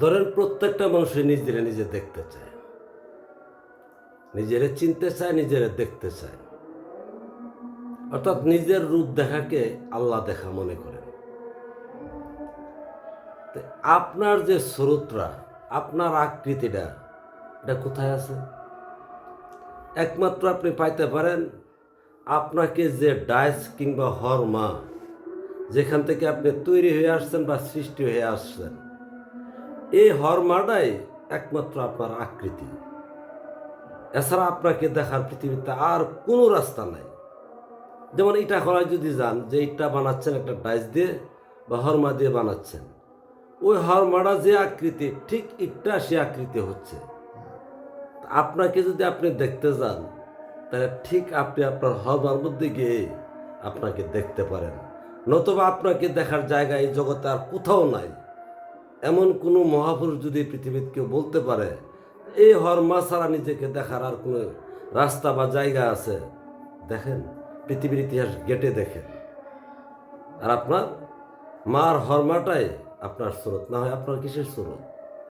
ধরেন প্রত্যেকটা মানুষই নিজেরা নিজে দেখতে চায়। নিজেরা চিনতে চায়, নিজেরা দেখতে চায়। অর্থাৎ নিজের রূপ দেখাকে আল্লাহ দেখা মনে করেন। আপনার যে স্রোতরা আপনার আকৃতিটা, এটা কোথায় আছে? একমাত্র আপনি পাইতে পারেন আপনাকে যে ডাইস কিংবা হরমা, যেখান থেকে আপনি তৈরি হয়ে আসছেন বা সৃষ্টি হয়ে আসছেন এই হরমাটাই একমাত্র আপনার আকৃতি। এছাড়া আপনাকে দেখার পৃথিবীতে আর কোনো রাস্তা নাই। যেমন ইটা খোলায় যদি যান যে ইটটা বানাচ্ছেন একটা ডাইস দিয়ে বা হরমা দিয়ে বানাচ্ছেন, ওই হরমাটা যে আকৃতি, ঠিক ইটটা সে আকৃতি হচ্ছে। আপনাকে যদি আপনি দেখতে যান, তাহলে ঠিক আপনি আপনার হরমার মধ্যে গিয়ে আপনাকে দেখতে পারেন। নতুবা আপনাকে দেখার জায়গা এই জগতে আর কোথাও নাই। এমন কোনো মহাপুরুষ যদি পৃথিবীতে কেউ বলতে পারে, এই হরমা ছাড়া নিজেকে দেখার আর কোনো রাস্তা বা জায়গা আছে? দেখেন, পৃথিবীর ইতিহাস গেটে দেখেন। আর আপনার মার হরমাটাই আপনার স্রোত, না হয় আপনার কিসের স্রোত?